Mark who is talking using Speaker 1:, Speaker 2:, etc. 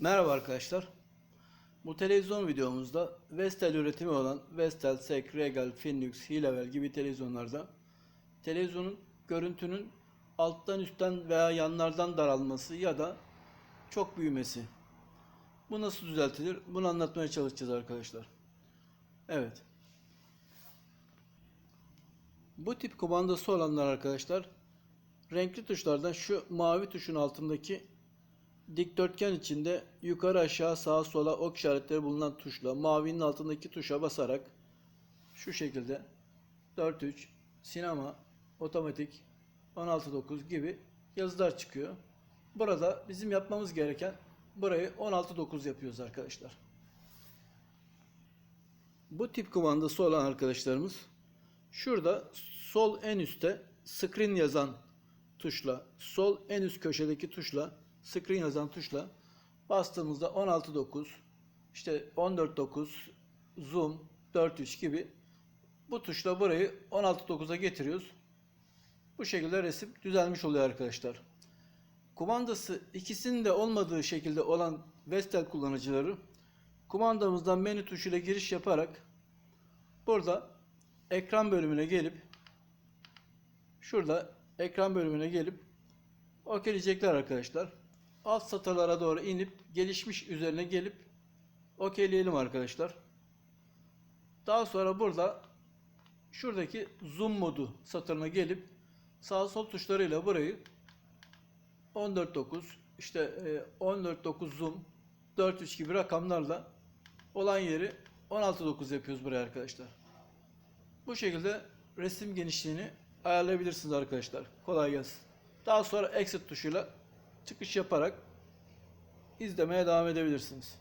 Speaker 1: Merhaba arkadaşlar. Bu televizyon videomuzda Vestel üretimi olan Vestel, SEC, Regal, Finlux, Hilevel gibi televizyonlarda televizyonun görüntünün alttan üstten veya yanlardan daralması ya da çok büyümesi. Bu nasıl düzeltilir? Bunu anlatmaya çalışacağız arkadaşlar. Evet. Bu tip kumandası olanlar arkadaşlar renkli tuşlardan şu mavi tuşun altındaki dikdörtgen içinde yukarı aşağı sağa sola ok işaretleri bulunan tuşla mavinin altındaki tuşa basarak şu şekilde 4.3 sinema otomatik 16.9 gibi yazılar çıkıyor. Burada bizim yapmamız gereken burayı 16.9 yapıyoruz arkadaşlar. Bu tip kumandası olan arkadaşlarımız şurada sol en üstte screen yazan tuşla sol en üst köşedeki tuşla screen yazan tuşla bastığımızda 16.9 işte 14.9 zoom 4.3 gibi bu tuşla burayı 16.9'a getiriyoruz. Bu şekilde resim düzelmiş oluyor arkadaşlar. Kumandası ikisinin de olmadığı şekilde olan Vestel kullanıcıları kumandamızdan menü tuşuyla giriş yaparak burada ekran bölümüne gelip şurada ekran bölümüne gelip okeyleyecekler arkadaşlar. Alt satırlara doğru inip gelişmiş üzerine gelip okeyleyelim arkadaşlar. Daha sonra burada şuradaki zoom modu satırına gelip sağ sol tuşlarıyla burayı 14.9 işte e, 14.9 zoom 4.3 gibi rakamlarla olan yeri 16.9 yapıyoruz buraya arkadaşlar. Bu şekilde resim genişliğini ayarlayabilirsiniz arkadaşlar. Kolay gelsin. Daha sonra exit tuşuyla çıkış yaparak izlemeye devam edebilirsiniz.